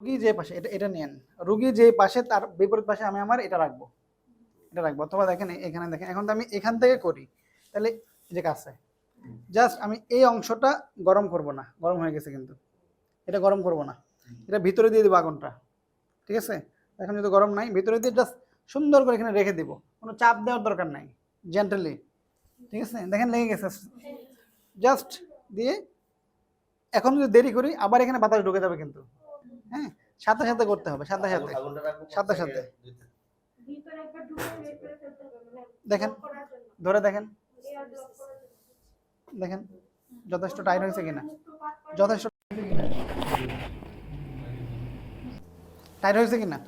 রুগী যে পাশে, এটা এটা নেন। রুগী যে পাশে, তার বিপরীত পাশে আমি আমার এটা রাখব। এটা রাখব। অথবা দেখেন, এখানে দেখেন, এখন তো আমি এখান থেকে করি। তাহলে যে কাছে, জাস্ট আমি এই অংশটা গরম করব না। গরম হয়ে গেছে কিন্তু। এটা গরম করব না। এটা ভিতরে দিয়ে দেবো আগুনটা। ঠিক আছে? এখন যদি গরম নাই, ভিতরে দিয়ে জাস্ট সুন্দর করে এখানে রেখে দেবো। কোনো চাপ দেওয়ার দরকার নাই। জেন্টালি ঠিক আছে? দেখেন লেগে গেছে। জাস্ট দিয়ে এখন যদি দেরি করি, আবার এখানে বাতাস ঢুকে যাবে কিন্তু। হ্যাঁ সাথে সাথে করতে হবে সাথে সাথে। সাথে সাথে। মানে দেখেন। ধরে দেখেন। দেখেন যথেষ্ট টাইট হয়েছে কিনা? যথেষ্ট টাইট হয়েছে কিনা?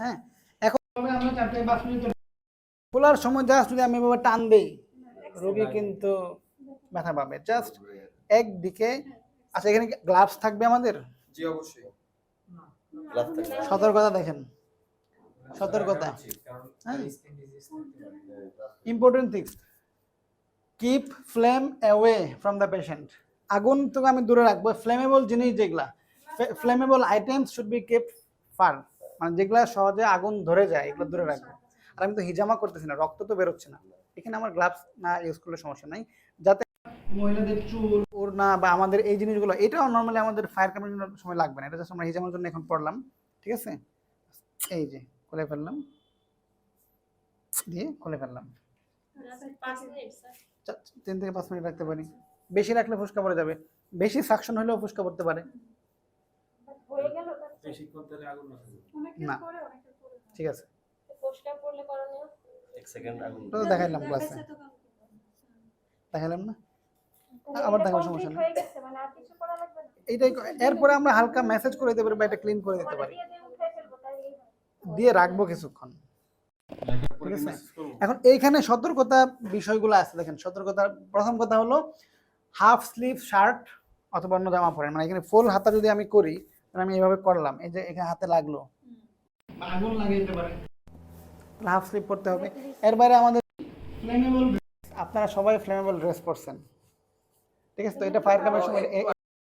হ্যাঁ এখন খোলার সময় জাস্ট যদি আমি এভাবে টান দিই রোগী কিন্তু ব্যথা পাবে। জাস্ট একদিকে আচ্ছা এখানে গ্লাভস থাকবে আমাদের? জি অবশ্যই। সতর্কতা দেখেন। সতর্কতা। Important things keep flame away from the patient আগুন থেকে আমি দূরে রাখব। ফ্লেমেবল জিনিস যেগুলা। Flammable items should be kept far মানে যেগুলা সহজে আগুন ধরে যায়, এগুলো দূরে রাখব। আর আমি তো হিজামা করতেছি না, রক্ত তো বেরোচ্ছে না। এখানে আমার গ্লাভস না ইউজ করলে সমস্যা নাই। যাতে মহিলাদের চুল ওড়না বা আমাদের এই জিনিসগুলো এটাও নর্মালি আমাদের ফায়ার কামানোর জন্য সময় লাগবে না। এটা জাস্ট আমরা হিজামার জন্য এখন পড়লাম ঠিক আছে? এই যে খুলে ফেললাম। দিয়ে খুলে ফেললাম। তিন থেকে পাঁচ মিনিট রাখতে পারি। বেশি রাখলে ফুসকা পড়ে যাবে। বেশি সাকশন হলেও ফুসকা পড়তে পারে। হয়ে না। ঠিক আছে। পরিষ্কার করলে করণীয়? এক সেকেন্ড আগুন। ওটা তো দেখাইলাম ক্লাসে দেখাইলাম না? আবার দেখার সমস্যা নেই। মানে আর কিছু করা লাগবে না? এইটাই এরপরে আমরা হালকা মেসেজ করে দিতে পারি বা এটা ক্লিন করে দিতে পারি। দিয়ে রাখব কিছুক্ষণ। ঠিক আছে? এখন এইখানে সতর্কতা বিষয়গুলো আছে দেখেন সতর্কতা প্রথম কথা হলো হাফ স্লিভ শার্ট অথবা অন্য জামা পরেন। মানে এখানে ফুল হাতা যদি আমি করি তাহলে আমি এইভাবে করলাম। এই যে এখানে হাতে লাগল। হাফ স্লিভ পরতে হবে। এর বাইরে আমাদের ফ্লেমেবল আপনারা সবাই ফ্লেমেবল ড্রেস পরছেন। ঠিক আছে? তো এটা ফায়ার কামের সময় এ-